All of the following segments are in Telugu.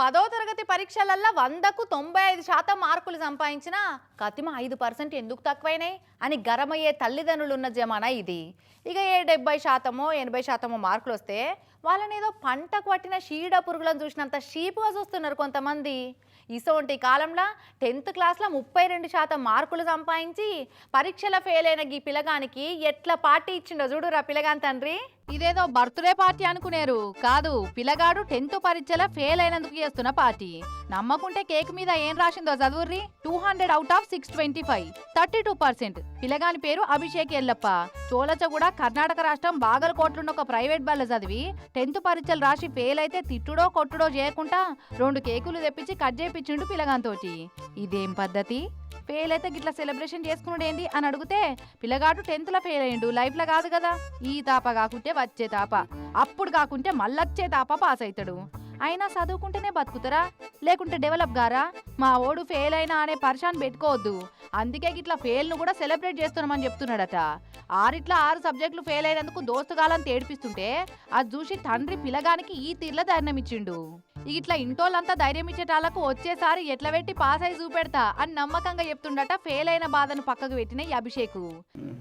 పదో తరగతి పరీక్షలల్లో వందకు తొంభై ఐదు శాతం మార్కులు సంపాదించిన కతిమ ఐదు పర్సెంట్ ఎందుకు తక్కువైనాయి? అని గరమయ్యే తల్లిదండ్రులు ఉన్న జమానా ఇది. ఇక ఏ డెబ్బై శాతమో ఎనభై శాతమో మార్కులు వస్తే వాళ్ళని ఏదో పంటకు పట్టిన షీడ పురుగులను చూసినంత షీపుగా చూస్తున్నారు కొంతమంది. ఇసోంటి కాలంలో టెన్త్ క్లాస్లో ముప్పై రెండు శాతం మార్కులు సంపాదించి పరీక్షల ఫెయిల్ అయిన ఈ పిల్లగానికి ఎట్లా పార్టీ ఇచ్చిండో చూడురా పిల్లగాని తండ్రి. ఇదేదో బర్త్డే పార్టీ అనుకునేరు. కాదు పిల్లగాడు టెన్త్ పరీక్షల ఫెయిల్ అయినందుకు చేస్తున్న పార్టీ. నమ్మకుంటే కేక్ మీద ఏం రాసిందో చదువుర్రి? Two hundred out of six twenty five. Thirty two percent. పిల్లగాని పేరు అభిషేక్ ఎల్లప్ప. చోళచగూడ కర్ణాటక రాష్ట్రం బాగలకోట్లున్న ఒక ప్రైవేట్ బల్ల చదివి టెన్త్ పరీక్షలు రాసి ఫెయిల్ అయితే తిట్టుడో కొట్టుడో చేయకుండా రెండు కేకులు తెప్పించి కట్ చేపించిండు పిల్లగాంతోటి ఇదేం పద్ధతి? ఫెయిల్ అయితే గిట్లా సెలబ్రేషన్ చేసుకున్నాడేంది అని అడిగితే పిల్లగాడు టెన్త్లో ఫెయిల్ అయ్యిండు లైఫ్లో కాదు కదా. ఈ తాప కాకుంటే వచ్చే తాప. అప్పుడు కాకుంటే మళ్ళొచ్చే తాప పాస్ అవుతాడు అయినా చదువుకుంటేనే బతుకుతారా? లేకుంటే డెవలప్ గారా? మా ఓడు ఫెయిల్ అయినా అనే పర్షాన్ పెట్టుకోవద్దు. అందుకే గిట్లా ఫెయిల్ను కూడా సెలబ్రేట్ చేస్తున్నామని చెప్తున్నాడట. ఆరిట్లా ఆరు సబ్జెక్టులు ఫెయిల్ అయినందుకు దోస్తుగాలని తేడిపిస్తుంటే అది చూసి తండ్రి పిల్లగానికి ఈ తీర్ల ధైర్యం ఇచ్చిండు ఇట్లా ఇంటోళ్ళంతా ధైర్యం ఇచ్చేటాలకు వచ్చేసారి ఎట్లా పెట్టి పాస్ అయి చూపెడతా అని నమ్మకంగా చెప్తుండట ఫెయిల్ అయిన బాధను పక్కకు పెట్టిన ఈ ಅಭಿಷೇಕು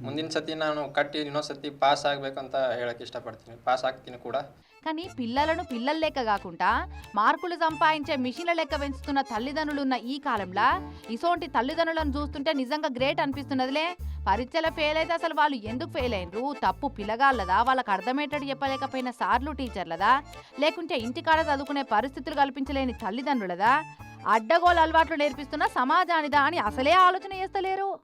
ಮುಂದಿನ ಸತಿ ನಾನು ಕಟ್ಟಿ ಇನ್ನೊಂದು ಸತಿ ಪಾಸ್ ಆಗಬೇಕಂತ ಹೇಳಕ್ಕೆ ಇಷ್ಟಪಡ್ತೀನಿ ಪಾಸ್ ಆಗ್ತೀನಿ ಕೂಡ కానీ పిల్లలను పిల్లల లెక్క కాకుండా మార్కులు సంపాదించే మిషన్ల లెక్క పెంచుతున్న తల్లిదండ్రులు ఉన్న ఈ కాలంలో ఇసోంటి తల్లిదండ్రులను చూస్తుంటే నిజంగా గ్రేట్ అనిపిస్తున్నదిలే. పరీక్షల ఫెయిల్ అయితే అసలు వాళ్ళు ఎందుకు ఫెయిల్ అయినరు? తప్పు పిల్లగాళ్ళదా వాళ్ళకి అర్థమయ్యేటట్టు చెప్పలేకపోయిన సార్లు టీచర్లదా? లేకుంటే ఇంటికాడ చదువుకునే పరిస్థితులు కల్పించలేని తల్లిదండ్రులదా? అడ్డగోలు అలవాట్లు నేర్పిస్తున్న సమాజానిదా అని అసలే ఆలోచన చేస్తలేరు.